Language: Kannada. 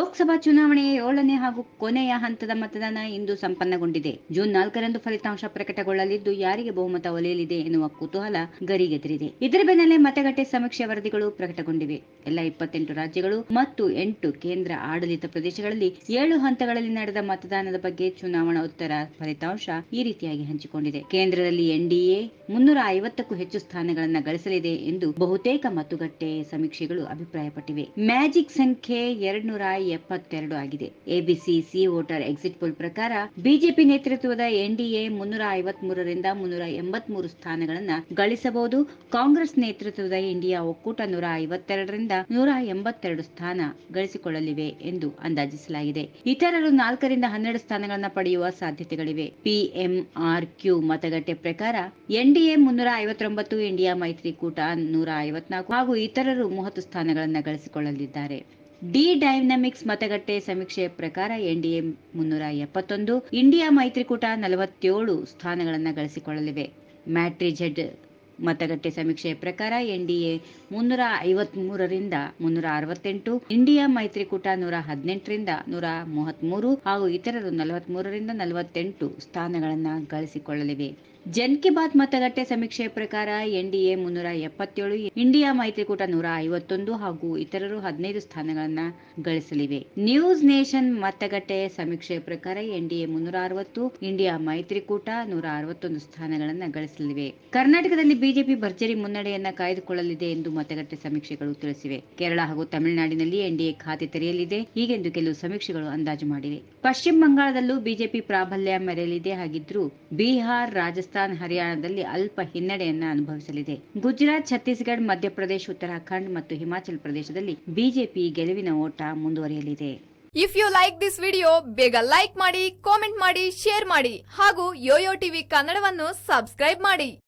ಲೋಕಸಭಾ ಚುನಾವಣೆಯ ಏಳನೇ ಹಾಗೂ ಕೊನೆಯ ಹಂತದ ಮತದಾನ ಇಂದು ಸಂಪನ್ನಗೊಂಡಿದೆ. ಜೂನ್ ನಾಲ್ಕರಂದು ಫಲಿತಾಂಶ ಪ್ರಕಟಗೊಳ್ಳಲಿದ್ದು ಯಾರಿಗೆ ಬಹುಮತ ಒಲಿಯಲಿದೆ ಎನ್ನುವ ಕುತೂಹಲ ಗರಿಗೆದರಿದೆ. ಇದರ ಬೆನ್ನಲ್ಲೇ ಮತಗಟ್ಟೆ ಸಮೀಕ್ಷೆ ವರದಿಗಳು ಪ್ರಕಟಗೊಂಡಿವೆ. ಎಲ್ಲ ಇಪ್ಪತ್ತೆಂಟು ರಾಜ್ಯಗಳು ಮತ್ತು ಎಂಟು ಕೇಂದ್ರ ಆಡಳಿತ ಪ್ರದೇಶಗಳಲ್ಲಿ ಏಳು ಹಂತಗಳಲ್ಲಿ ನಡೆದ ಮತದಾನದ ಬಗ್ಗೆ ಚುನಾವಣಾ ಉತ್ತರ ಫಲಿತಾಂಶ ಈ ರೀತಿಯಾಗಿ ಹಂಚಿಕೊಂಡಿದೆ. ಕೇಂದ್ರದಲ್ಲಿ ಎನ್ಡಿಎ ಮುನ್ನೂರ ಐವತ್ತಕ್ಕೂ ಹೆಚ್ಚು ಸ್ಥಾನಗಳನ್ನು ಗಳಿಸಲಿದೆ ಎಂದು ಬಹುತೇಕ ಮತಗಟ್ಟೆ ಸಮೀಕ್ಷೆಗಳು ಅಭಿಪ್ರಾಯಪಟ್ಟಿವೆ. ಮ್ಯಾಜಿಕ್ ಸಂಖ್ಯೆ ಎರಡ್ನೂರ ಎಪ್ಪತ್ತೆರಡು ಆಗಿದೆ. ABC C Voter exit poll ಪ್ರಕಾರ ಬಿಜೆಪಿ ನೇತೃತ್ವದ ಎನ್ಡಿಎ ಮುನ್ನೂರ ಐವತ್ ಮೂರರಿಂದ ಮುನ್ನೂರ ಎಂಬತ್ ಮೂರು ಸ್ಥಾನಗಳನ್ನು ಗಳಿಸಬಹುದು. ಕಾಂಗ್ರೆಸ್ ನೇತೃತ್ವದ ಇಂಡಿಯಾ ಒಕ್ಕೂಟ ನೂರ ಐವತ್ತೆರಡರಿಂದ ನೂರ ಎಂಬತ್ತೆರಡು ಸ್ಥಾನ ಗಳಿಸಿಕೊಳ್ಳಲಿವೆ ಎಂದು ಅಂದಾಜಿಸಲಾಗಿದೆ. ಇತರರು ನಾಲ್ಕರಿಂದ ಹನ್ನೆರಡು ಸ್ಥಾನಗಳನ್ನು ಪಡೆಯುವ ಸಾಧ್ಯತೆಗಳಿವೆ. ಪಿಎಂಆರ್ ಕ್ಯೂ ಮತಗಟ್ಟೆ ಪ್ರಕಾರ ಎನ್ಡಿಎ ಮುನ್ನೂರ ಐವತ್ತೊಂಬತ್ತು ಇಂಡಿಯಾ ಮೈತ್ರಿಕೂಟ ನೂರ ಐವತ್ನಾಲ್ಕು ಹಾಗೂ ಇತರರು ಮೂವತ್ತು ಸ್ಥಾನಗಳನ್ನು ಗಳಿಸಿಕೊಳ್ಳಲಿದ್ದಾರೆ. ಡಿ ಡೈನಾಮಿಕ್ಸ್ ಮತಗಟ್ಟೆ ಸಮೀಕ್ಷೆಯ ಪ್ರಕಾರ ಎನ್ಡಿಎ ಮುನ್ನೂರ ಎಪ್ಪತ್ತೊಂದು ಇಂಡಿಯಾ ಮೈತ್ರಿಕೂಟ ನಲವತ್ತೇಳು ಸ್ಥಾನಗಳನ್ನು ಗಳಿಸಿಕೊಳ್ಳಲಿವೆ. ಮ್ಯಾಟ್ರಿಜೆಡ್ ಮತಗಟ್ಟೆ ಸಮೀಕ್ಷೆಯ ಪ್ರಕಾರ ಎನ್ಡಿಎ ಮುನ್ನೂರ ಐವತ್ ಮೂರರಿಂದ ಮುನ್ನೂರ ಅರವತ್ತೆಂಟು ಇಂಡಿಯಾ ಮೈತ್ರಿಕೂಟ ನೂರ ಹದಿನೆಂಟರಿಂದ ನೂರ ಮೂವತ್ಮೂರು ಹಾಗೂ ಇತರರು ನಲವತ್ಮೂರರಿಂದ ನಲವತ್ತೆಂಟು ಸ್ಥಾನಗಳನ್ನು ಗಳಿಸಿಕೊಳ್ಳಲಿವೆ. ಜನ್ ಕಿ ಬಾತ್ ಮತಗಟ್ಟೆ ಸಮೀಕ್ಷೆಯ ಪ್ರಕಾರ ಎನ್ಡಿಎ ಮುನ್ನೂರ ಎಪ್ಪತ್ತೇಳು ಇಂಡಿಯಾ ಮೈತ್ರಿಕೂಟ ನೂರ ಐವತ್ತೊಂದು ಹಾಗೂ ಇತರರು ಹದಿನೈದು ಸ್ಥಾನಗಳನ್ನ ಗಳಿಸಲಿವೆ. ನ್ಯೂಸ್ ನೇಷನ್ ಮತಗಟ್ಟೆ ಸಮೀಕ್ಷೆಯ ಪ್ರಕಾರ ಎನ್ಡಿಎ ಮುನ್ನೂರ ಅರವತ್ತು ಇಂಡಿಯಾ ಮೈತ್ರಿಕೂಟ ನೂರ ಅರವತ್ತೊಂದು ಸ್ಥಾನಗಳನ್ನು ಗಳಿಸಲಿವೆ. ಕರ್ನಾಟಕದಲ್ಲಿ ಬಿಜೆಪಿ ಭರ್ಜರಿ ಮುನ್ನಡೆಯನ್ನ ಕಾಯ್ದುಕೊಳ್ಳಲಿದೆ ಎಂದು ಮತಗಟ್ಟೆ ಸಮೀಕ್ಷೆಗಳು ತಿಳಿಸಿವೆ. ಕೇರಳ ಹಾಗೂ ತಮಿಳುನಾಡಿನಲ್ಲಿ ಎನ್ಡಿಎ ಖಾತೆ ತೆರೆಯಲಿದೆ. ಹೀಗೆಂದು ಕೆಲವು ಸಮೀಕ್ಷೆಗಳು ಅಂದಾಜು ಮಾಡಿವೆ. ಪಶ್ಚಿಮ ಬಂಗಾಳದಲ್ಲೂ ಬಿಜೆಪಿ ಪ್ರಾಬಲ್ಯ ಮೆರೆಯಲಿದೆ ಹಾಗಿದ್ರೂ ಬಿಹಾರ್, ರಾಜಸ್ಥಾನ್, ಹರಿಯಾಣದಲ್ಲಿ ಅಲ್ಪ ಹಿನ್ನಡೆಯನ್ನ ಅನುಭವಿಸಲಿದೆ. ಗುಜರಾತ್, ಛತ್ತೀಸ್ಗಢ, ಮಧ್ಯಪ್ರದೇಶ, ಉತ್ತರಾಖಂಡ್ ಮತ್ತು ಹಿಮಾಚಲ ಪ್ರದೇಶದಲ್ಲಿ ಬಿಜೆಪಿ ಗೆಲುವಿನ ಓಟ ಮುಂದುವರಿಯಲಿದೆ. If you like this video ಬೇಗ ಲೈಕ್ ಮಾಡಿ ಕಾಮೆಂಟ್ ಮಾಡಿ ಶೇರ್ ಮಾಡಿ ಹಾಗೂ ಯೋಯೋ ಟಿವಿ ಕನ್ನಡವನ್ನು ಸಬ್ಸ್ಕ್ರೈಬ್ ಮಾಡಿ.